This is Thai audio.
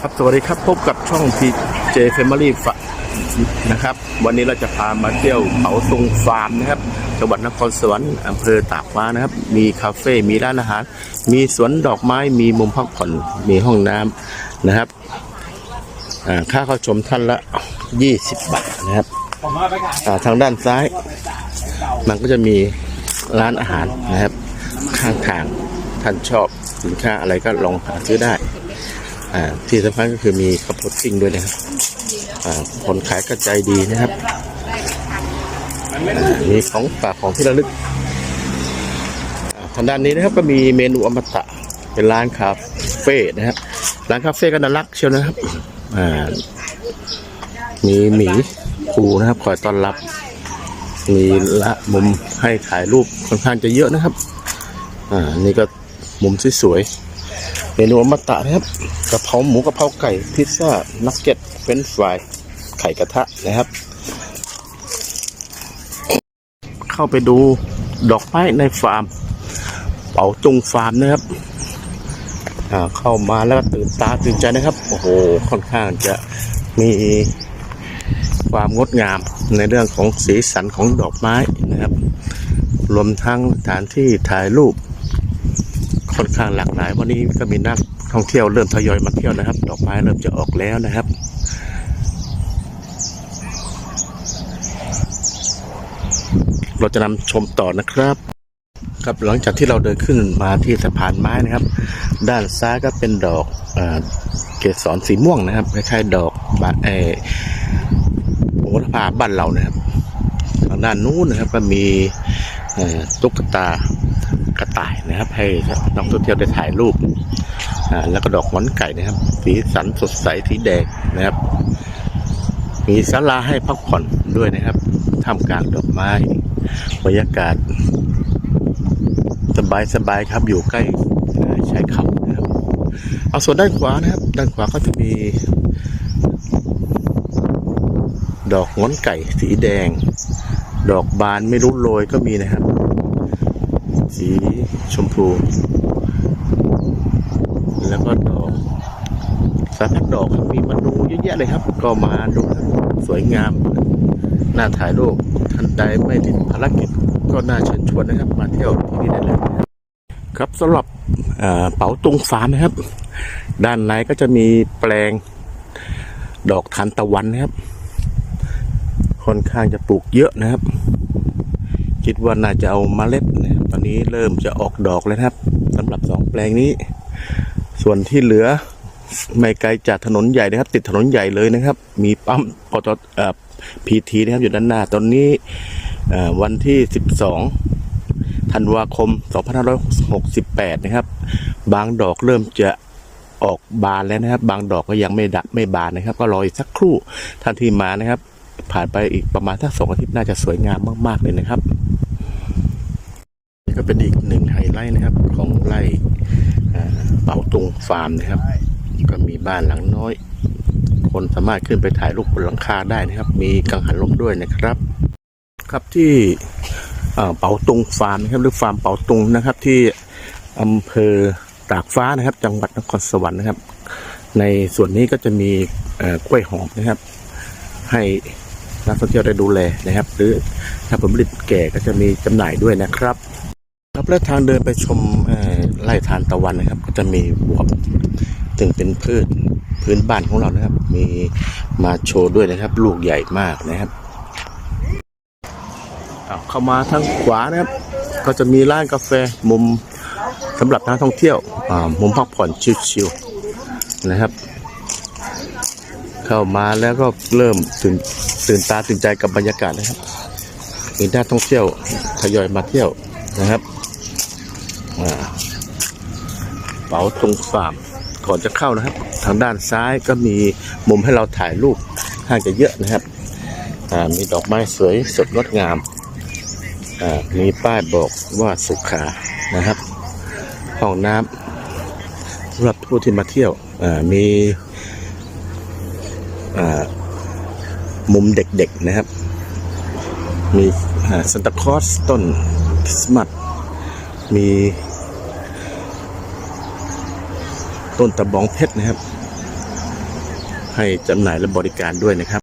ครับสวัสดีครับพบกับช่อง PJ Family ฟะนะครับ วันนี้เราจะพามาเที่ยวเขาทรงฟาร์มนะครับจังหวัดนครสวรรค์อำเภอตากฟ้านะครับ มีคาเฟ่มีร้านอาหาร มีสวนดอกไม้มีมุมพักผ่อนมีห้องน้ำนะครับค่าเข้าชมท่านละ 20 บาทนะครับาทางด้านซ้าย มันก็จะมีร้านอาหารนะครับ ข้างทางท่านชอบสินค้าอะไรก็ลองหาซื้อได้ อ่าที่สำคัญก็คือมีข้าวโพดปิ้งด้วยนะครับอ่าคนขายก็ใจดีนะครับอ่ามีของฝากของที่ระลึกอ่าทางด้านนี้นะครับก็มีเมนูอมตะเป็นร้านคาเฟ่นะครับร้านคาเฟ่ก็น่ารักเชียวนะครับอ่ามีหมีปูนะครับคอยต้อนรับ มีละมุมให้ถ่ายรูปค่อนข้างจะเยอะนะครับ อ่า นี่ก็มุมสวยๆ เมนูอมตะนะครับกะเพราหมูกะเพราไก่พิซซ่านักเก็ตเฟรนช์ฟรายไข่กระทะนะครับ เข้าไปดูดอกไม้ในฟาร์ม เป๋าตุงฟาร์มนะครับเข้ามาแล้วก็ตื่นตาตื่นใจนะครับ โอ้โหค่อนข้างจะมีความงดงามในเรื่องของสีสันของดอกไม้นะครับ รวมทั้งสถานที่ถ่ายรูป ค่อนข้างหลากหลาย วันนี้ก็มีนักท่องเที่ยวเริ่มทยอยมาเที่ยวนะครับ ดอกไม้เริ่มจะออกแล้วนะครับเราจะนำชมต่อนะครับ ครับหลังจากที่เราเดินขึ้นมาที่สะพานไม้นะครับ ด้านซ้ายก็เป็นดอกเอเกสรสีม่วงนะครับคล้ายๆดอกบาเอโหระพาบ้านเรานะครับทางด้านนู้นนะครับก็มี ตุ๊กตากระต่ายนะครับ ให้นักท่องเที่ยวได้ถ่ายรูปแล้วก็ดอกหงอนไก่นะครับ สีสันสดใสสีแดงนะครับ มีศาลาให้พักผ่อนด้วยนะครับท่ามกลางดอกไม้บรรยากาศ สบายสบายๆครับอยู่ใกล้ชายเขานะครับ เอาส่วนด้านขวานะครับ ด้านขวาก็จะมี ดอกงอนไก่สีแดง ดอกบานไม่รู้โรยก็มีนะครับ สีชมพู แล้วก็ดอกสารพัดดอกมีมาดูเยอะแยะเลยครับ ก็มาดูครับสวยงามน่าถ่ายรูปท่านใดไม่ติดภารกิจก็น่าเชิญชวนนะครับ มาเที่ยวที่นี่ได้เลย ครับสำหรับเป๋าตุงฟาร์มนะครับ ด้านในก็จะมีแปลงดอกทานตะวันนะครับ ค่อนข้างจะปลูกเยอะนะครับ คิดว่าน่าจะเอามาเล็ดนะตอนนี้เริ่มจะออกดอกแล้วครับสำหรับสองแปลงนี้ ส่วนที่เหลือไม่ไกลจากถนนใหญ่นะครับ ติดถนนใหญ่เลยนะครับ มีปั๊มปตอพีทีนะครับอยู่ด้านหน้า ตอนนี้วันที่ 12ธันวาคม 2568 นะครับ บางดอกเริ่มจะออกบานแล้วนะครับ บางดอกก็ยังไม่ดะไม่บานนะครับ ก็รออีกสักครู่ท่านที่มานะครับ ผ่านไปอีกประมาณสักสองอาทิตย์น่าจะสวยงามมาก ๆ เลยนะครับ นี่ก็เป็นอีกหนึ่งไฮไลท์นะครับ ของไร่เป่าตุงฟาร์มนะครับ ก็มีบ้านหลังน้อย คนสามารถขึ้นไปถ่ายรูปบนหลังคาได้นะครับ มีกังหันลมด้วยนะครับ ครับที่เป่าตุงฟาร์มนะครับหรือฟาร์มเป่าตุงนะครับ ที่อำเภอตากฟ้านะครับ จังหวัดนครสวรรค์นะครับ ในส่วนนี้ก็จะมีกล้วยหอมนะครับ ให้ นักท่องเที่ยวได้ดูแลนะครับ หรือถ้าผลผลิตแก่ก็จะมีจำหน่ายด้วยนะครับ ครับและทางเดินไปชมไร่ทานตะวันนะครับ ก็จะมีบวบซึ่งเป็นพืชพื้นบ้านของเรานะครับ มีมาโชว์ด้วยนะครับ ลูกใหญ่มากนะครับเข้ามาทางขวานะครับ ก็จะมีร้านกาแฟมุมสำหรับนักท่องเที่ยวมุมพักผ่อนชิลๆนะครับ เข้ามาแล้วก็เริ่มตื่นตื่นตาตื่นใจกับบรรยากาศนะครับมีนักท่องเที่ยวทยอยมาเที่ยวนะครับอ่าเป๋าตรงฟาร์มก่อนจะเข้านะครับ ทางด้านซ้ายก็มีมุมให้เราถ่ายรูปค่อนข้างจะเยอะนะครับอ่ามีดอกไม้สวยสดงดงามอ่ามีป้ายบอกว่าสุขานะครับ ห้องน้ำสำหรับผู้ที่มาเที่ยวอ่ามี มุมเด็กๆนะครับ มีซันตาคลอสต้นคริสต์มาสมีต้นตะบองเพชรนะครับ ให้จำหน่ายและบริการด้วยนะครับ